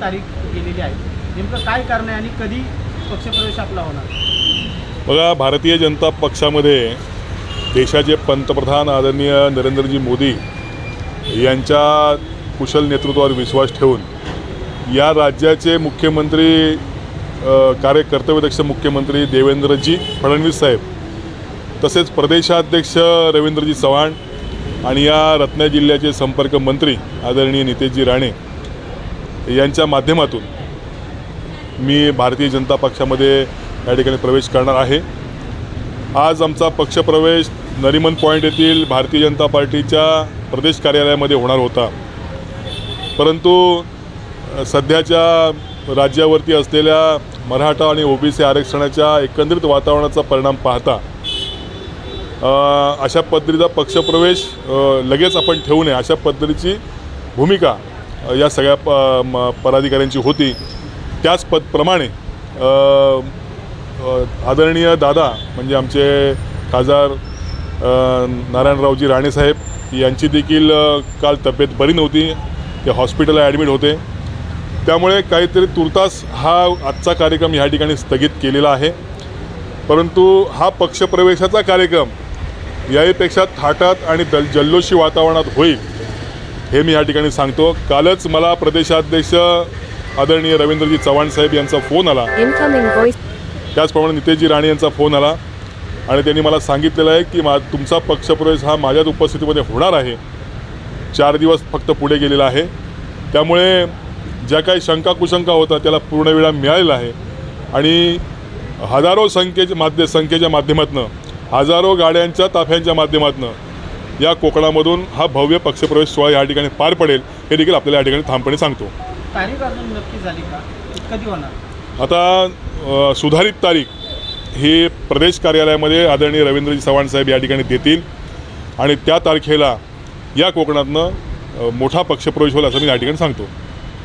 तारीख केलेली आहे. नेमकं काय कारण आहे आणि कधी पक्षप्रवेश आपला होणार? बघा भारतीय जनता पक्षामध्ये देशाचे पंतप्रधान आदरणीय नरेंद्रजी मोदी यांच्या कुशल नेतृत्वावर विश्वास ठेवून या राज्याचे मुख्यमंत्री कार्यकर्तव्यदक्ष मुख्यमंत्री देवेंद्रजी फडणवीस साहेब तसेच प्रदेशाध्यक्ष रवींद्रजी चव्हाण आणि या रत्ना जिल्ह्याचे संपर्क मंत्री आदरणीय नितेशजी राणे यांच्या माध्यमातून मी भारतीय जनता पक्षामध्ये या ठिकाणी प्रवेश करणार आहे. आज आमचा पक्षप्रवेश नरिमन पॉईंट येथील भारतीय जनता पार्टीच्या प्रदेश कार्यालयामध्ये होणार होता. परंतु सध्याच्या राज्यावरती असलेल्या मराठा आणि ओबीसी आरक्षणाच्या एकंदरीत वातावरणाचा परिणाम पाहता अशा पद्धतीचा पक्षप्रवेश लगेच आपण ठेवू नये अशा पद्धतीची भूमिका या सगळ्या प म पदाधिकाऱ्यांची होती. त्याच पदप्रमाणे आदरणीय दादा म्हणजे आमचे खासदार नारायणरावजी राणेसाहेब यांची देखील काल तब्येत बरी नव्हती. ते हॉस्पिटलला ॲडमिट होते. त्यामुळे काहीतरी तुर्तास हा आजचा कार्यक्रम ह्या ठिकाणी स्थगित केलेला आहे. परंतु हा पक्षप्रवेशाचा कार्यक्रम याहीपेक्षा थाटात आणि दल जल्लोषी वातावरणात होईल हे मी या ठिकाणी सांगतो. कालच मला प्रदेशाध्यक्ष आदरणीय रवींद्रजी चव्हाण साहेब यांचा फोन आला. त्याचप्रमाणे नितेशजी राणे यांचा फोन आला. आणि त्यांनी मला सांगितलेलं आहे की मा तुमचा पक्षप्रवेश हा माझ्याच उपस्थितीमध्ये होणार आहे. चार दिवस फक्त पुढे गेलेला आहे. त्यामुळे ज्या काही शंका कुशंका होता त्याला पूर्णवेळा मिळालेला आहे. आणि हजारो संख्येच्या माध्य संख्येच्या माध्यमातून हजारो गाड्यांच्या ताफ्यांच्या माध्यमातून या कोकणामधून हा भव्य पक्षप्रवेश सोहळा या ठिकाणी पार पडेल हे देखील आपल्याला या ठिकाणी ठामपणे सांगतो. तारीख अजून नक्की झाली का? कधी होणार? आता सुधारित तारीख ही प्रदेश कार्यालयामध्ये आदरणीय रवींद्रजी चव्हाण साहेब या ठिकाणी देतील आणि त्या तारखेला या कोकणातनं मोठा पक्षप्रवेश होईल असं मी या ठिकाणी सांगतो.